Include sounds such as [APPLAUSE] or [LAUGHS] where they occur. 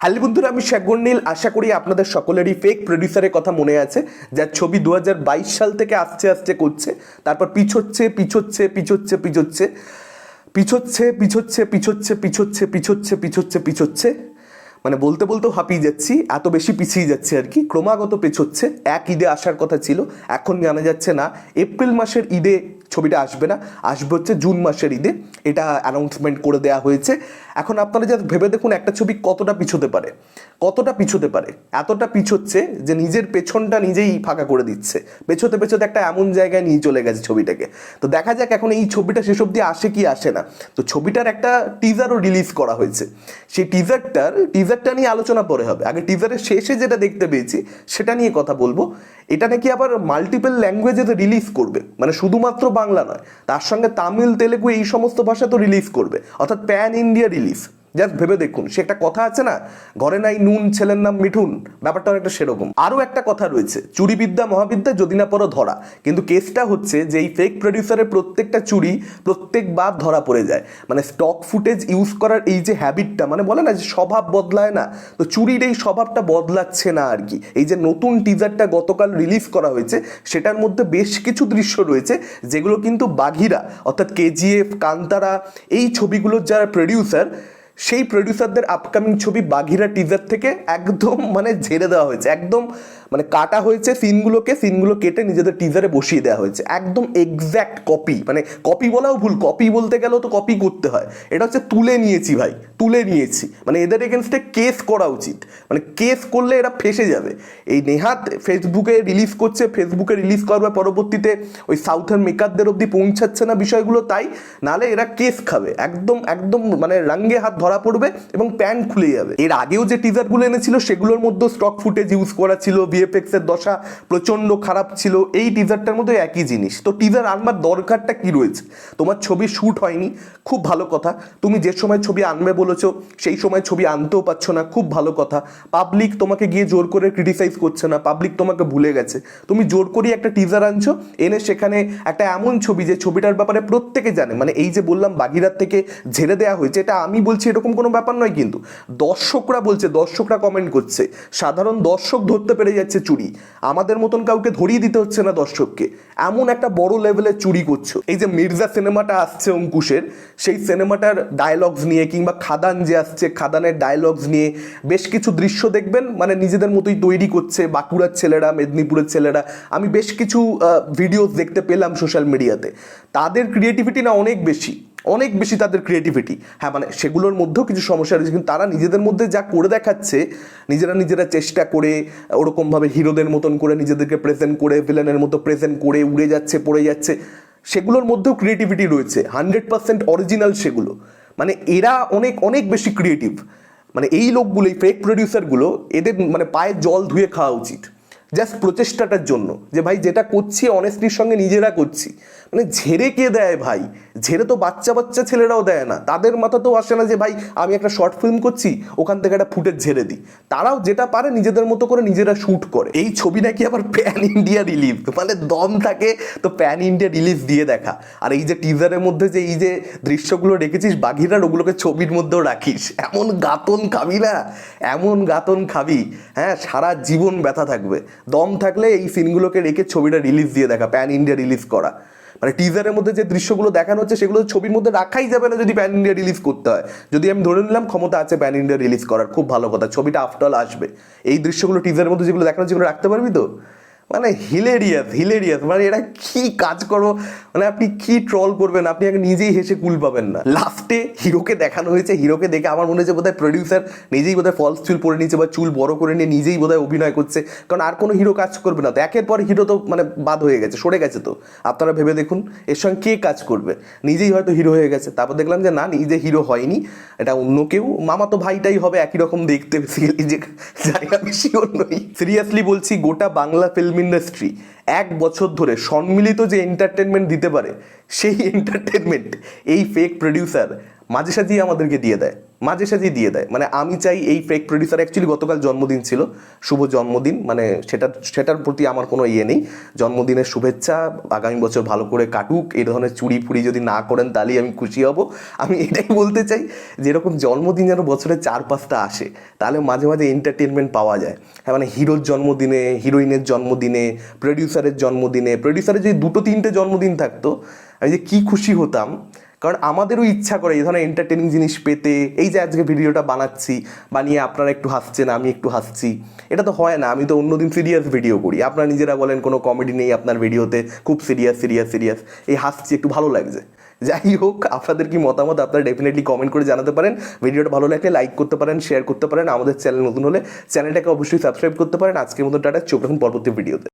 Hello বন্ধুরা আমি শেখর নীল আশা করি আপনাদের সকলেরই ফেক প্রডিউসারের কথা মনে আছে যার ছবি দু সাল থেকে আস্তে আস্তে করছে তারপর পিছোচ্ছে পিছোচ্ছে পিছোচ্ছে পিছোচ্ছে পিছোচ্ছে পিছোচ্ছে পিছোচ্ছে পিছোচ্ছে পিছোচ্ছে পিছোচ্ছে পিছোচ্ছে মানে বলতে বলতেও হাঁপিয়ে যাচ্ছি, এত বেশি পিছিয়ে যাচ্ছে আর কি। ক্রমাগত পেছোচ্ছে এক ঈদে আসার কথা ছিল, এখন জানা যাচ্ছে না। এপ্রিল মাসের ঈদে ছবিটা আসবে না, আসবে হচ্ছে জুন মাসের ঈদে। এটা অ্যানাউন্সমেন্ট করে দেওয়া হয়েছে। এখন আপনারা যা ভেবে দেখুন একটা ছবি কতটা পিছোতে পারে। কতটা পিছোতে পারে? এতটা পিছোচ্ছে যে নিজের পেছনটা নিজেই ফাঁকা করে দিচ্ছে। পেছোতে পেছোতে একটা এমন জায়গায় নিয়ে চলে গেছে ছবিটাকে। তো দেখা যাক এখন এই ছবিটা শেষ অবধি আসে কি আসে না। তো ছবিটার একটা টিজারও রিলিজ করা হয়েছে। সেই টিজারটার টিজারটা নিয়ে আলোচনা পরে হবে। আগে টিজারের শেষে যেটা দেখতে পেয়েছি, সেটা নিয়ে কথা বলব। এটা নাকি আবার মাল্টিপল ল্যাঙ্গুয়েজে রিলিজ করবে। মানে শুধুমাত্র বাংলা নয়, তার সঙ্গে তামিল, তেলেগু এই সমস্ত ভাষা তো রিলিজ করবে। অর্থাৎ প্যান ইন্ডিয়া রিলিজ জাস্ট ভেবে দেখুন, সে একটা কথা আছে না, ঘরে নাই নুন, ছেলের নাম মিঠুন, ব্যাপারটা অনেকটা সেরকম। আরও একটা কথা রয়েছে, চুরিবিদ্যা, মহাবিদ্যা, যদি না পড়ো ধরা। কিন্তু কেসটা হচ্ছে যে এই ফেক প্রডিউসারের প্রত্যেকটা চুরি প্রত্যেকবার ধরা পড়ে যায়। মানে স্টক ফুটেজ ইউজ করার এই যে হ্যাবিটটা মানে বলে না যে স্বভাব বদলায় না, তো চুরির এই স্বভাবটা বদলাচ্ছে না আর কি। এই যে নতুন টিজারটা গতকাল রিলিজ করা হয়েছে, সেটার মধ্যে বেশ কিছু দৃশ্য রয়েছে, যেগুলো কিন্তু বাঘিরা, অর্থাৎ কেজিএফ কান্তারা, এই ছবিগুলোর যারা প্রডিউসার সেই প্রডিউসারদের আপকামিং ছবি বাঘিরা টিজার থেকে একদম মানে ঝেড়ে দেওয়া হয়েছে। একদম মানে কাটা হয়েছে সিনগুলোকে, সিনগুলো কেটে নিজেদের টিজারে বসিয়ে দেওয়া হয়েছে। একদম এক্স্যাক্ট কপি মানে কপি বলাও ভুল কপি বলতে গেলেও তো কপি করতে হয়। এটা হচ্ছে তুলে নিয়েছি ভাই, তুলে নিয়েছি। মানে এদের এগেনস্টে কেস করা উচিত। মানে কেস করলে এরা ফেসে যাবে। এই নেহাত ফেসবুকে রিলিজ করছে ফেসবুকে রিলিজ করবে পরবর্তীতে ওই সাউথের মেকারদের অবধি পৌঁছাচ্ছে না বিষয়গুলো, তাই নালে এরা কেস খাবে। একদম একদম মানে রাঙ্গে হাত ধরা পড়বে এবং প্যান্ট খুলে যাবে। এর আগেও যে টিজারগুলো এনেছিল, সেগুলোর মধ্যে স্টক ফুটেজ ইউজ করা ছিল ভিএফএক্স এর দশা প্রচণ্ড খারাপ ছিল। এই টিজারটার মধ্যে একই জিনিস। তো টিজার আনবার দরকারটা কি রয়েছে? তোমার ছবি শ্যুট হয়নি, খুব ভালো কথা। তুমি যে সময় ছবি আনবে বলেছ, সেই সময় ছবি আনতেও পারছ না, খুব ভালো কথা। পাবলিক তোমাকে গিয়ে জোর করে ক্রিটিসাইজ করছে না পাবলিক তোমাকে ভুলে গেছে। তুমি জোর করে একটা টিজার আনছো, এনে সেখানে একটা এমন ছবি যে ছবিটার ব্যাপারে প্রত্যেকে জানে। মানে এই যে বললাম বাগিরাত থেকে ঝেড়ে দেওয়া হয়েছে, এটা আমি বলছি এরকম কোনো ব্যাপার নয় কিন্তু। দর্শকরা বলছে, দর্শকরা কমেন্ট করছে। সাধারণ দর্শক ধরতে পেরে যাচ্ছে। চুরি। আমাদের মতন কাউকে ধরিয়ে দিতে হচ্ছে না দর্শককে। এমন একটা বড় লেভেলের চুরি করছ। এই যে মির্জা সিনেমাটা আসছে অঙ্কুশের, সেই সিনেমাটার ডায়লগস নিয়ে কিংবা খাদান যে আসছে, খাদানের ডায়লগস নিয়ে বেশ কিছু দৃশ্য দেখবেন মানে নিজেদের মতোই তৈরি করছে বাঁকুড়ার ছেলেরা, মেদিনীপুরের ছেলেরা। আমি বেশ কিছু ভিডিওস দেখতে পেলাম সোশ্যাল মিডিয়াতে তাদের ক্রিয়েটিভিটি না অনেক বেশি। অনেক বেশি তাদের ক্রিয়েটিভিটি হ্যাঁ মানে সেগুলোর মধ্যেও কিছু সমস্যা রয়েছে, কিন্তু তারা নিজেদের মধ্যে যা করে দেখাচ্ছে, নিজেরা নিজেরা চেষ্টা করে ওরকমভাবে হিরোদের মতন করে নিজেদেরকে প্রেজেন্ট করে ভিলেনের মতো প্রেজেন্ট করে, উড়ে যাচ্ছে, পড়ে যাচ্ছে, সেগুলোর মধ্যেও ক্রিয়েটিভিটি রয়েছে হান্ড্রেড পার্সেন্ট অরিজিনাল সেগুলো। মানে এরা অনেক অনেক বেশি ক্রিয়েটিভ মানে এই লোকগুলো, এই ফেক প্রডিউসারগুলো এদের মানে পায়ে জল ধুয়ে খাওয়া উচিত। জাস্ট প্রচেষ্টাটার জন্য। যে ভাই, যেটা করছি অনেস্টির সঙ্গে নিজেরা করছি। মানে ঝেড়ে কে দেয় ভাই? ঝেড়ে তো বাচ্চা বাচ্চা ছেলেরাও দেয় না। তাদের মাথা তো আসে না যে, ভাই, আমি একটা শর্ট ফিল্ম করছি, ওখান থেকে একটা ফুটেজ ঝেড়ে দিই। তারাও যেটা পারে নিজেদের মতো করে নিজেরা শ্যুট করে। এই ছবি নাকি আবার প্যান ইন্ডিয়া রিলিজ মানে দম থাকে তো প্যান ইন্ডিয়া রিলিজ দিয়ে দেখা। আর এই যে টিজারের মধ্যে যে, এই যে দৃশ্যগুলো রেখেছিস বাঘিরার, ওগুলোকে ছবির মধ্যেও রাখিস। এমন গাতন খাবি না? এমন গাতন খাবি। হ্যাঁ সারা জীবন ব্যথা থাকবে। দম থাকলে এই সিনগুলোকে রেখে ছবিটা রিলিজ দিয়ে দেখা প্যান ইন্ডিয়া রিলিজ করা। মানে টিজারের মধ্যে যে দৃশ্যগুলো দেখানো হচ্ছে, সেগুলো ছবির মধ্যে রাখাই যাবে না যদি প্যান ইন্ডিয়া রিলিজ করতে হয়। যদি আমি ধরে নিলাম ক্ষমতা আছে প্যান ইন্ডিয়া রিলিজ করার, খুব ভালো কথা, ছবিটা আফটার আসবে। এই দৃশ্যগুলো টিজারের মধ্যে যেগুলো দেখানো যেগুলো রাখতে পারবি তো? মানে হিলেরিয়াস হিলেরিয়াস মানে এরা কি কাজ করো মানে আপনি কি ট্রল করবেন? আপনি নিজেই হেসে কুল পাবেন না। লাস্টে হিরোকে দেখানো হয়েছে। হিরোকে দেখে আমার মনে হচ্ছে বোধহয় প্রডিউসার নিজেই বোধহয় ফলস চুল পরে নিয়েছে বা চুল বড় করে নিয়ে নিজেই বোধহয় অভিনয় করছে। কারণ আর কোনো হিরো কাজ করবে না। তো একের পর হিরো তো মানে বাদ হয়ে গেছে, সরে গেছে তো। আপনারা ভেবে দেখুন, এর সঙ্গে কে কাজ করবে? নিজেই হয়তো হিরো হয়ে গেছে। তারপর দেখলাম যে না, নিজে হিরো হয়নি। এটা অন্য কেউ। মামা তো ভাইটাই হবে, একই রকম দেখতে। বেসিক্যালি যে যাই আমি শিওর নই। সিরিয়াসলি বলছি, গোটা বাংলা ফিল্ম ইন্ডাস্ট্রি এক বছর ধরে সম্মিলিত যে এন্টারটেনমেন্ট দিতে পারে, সেই [LAUGHS] এন্টারটেনমেন্ট এই ফেক প্রডিউসার মাঝে সাঝেই আমাদেরকে দিয়ে দেয়। মাঝে সাঝে দিয়ে দেয়। মানে আমি চাই এই ফেক প্রডিউসার অ্যাকচুয়ালি গতকাল জন্মদিন ছিল। শুভ জন্মদিন মানে সেটা, সেটার প্রতি আমার কোনো ইয়ে নেই। জন্মদিনের শুভেচ্ছা, আগামী বছর ভালো করে কাটুক, এই ধরনের চুরি ফুড়ি যদি না করেন তাহলেই আমি খুশি হব। আমি এটাই বলতে চাই, যেরকম জন্মদিন যেন বছরে চার পাঁচটা আসে, তাহলে মাঝে মাঝে এন্টারটেনমেন্ট পাওয়া যায়। হ্যাঁ মানে হিরোর জন্মদিনে, হিরোইনের জন্মদিনে প্রডিউসারের জন্মদিনে প্রডিউসারের যদি দুটো, তিনটে জন্মদিন থাকতো, আমি যে কী খুশি হতাম কারণ আমাদেরও ইচ্ছা করে এই ধরনের এন্টারটেনিং জিনিস পেতে। এই যে আজকে ভিডিওটা বানাচ্ছি, বানিয়ে আপনারা একটু হাসছেন, আমি একটু হাসছি, এটা তো হয় না। আমি তো অন্যদিন সিরিয়াস ভিডিও করি। আপনারা নিজেরা বলেন, কোনো কমেডি নেই আপনার ভিডিওতে খুব সিরিয়াস সিরিয়াস সিরিয়াস এই হাসছি, একটু ভালো লাগছে। যাই হোক, আপনাদের কি মতামত আপনারা ডেফিনেটলি কমেন্ট করে জানাতে পারেন। ভিডিওটা ভালো লাগলে লাইক করতে পারেন শেয়ার করতে পারেন। আমাদের চ্যানেল নতুন হলে চ্যানেলটাকে অবশ্যই সাবস্ক্রাইব করতে পারেন। আজকের মতো টাটা, চোখ রাখুন পরবর্তী ভিডিওতে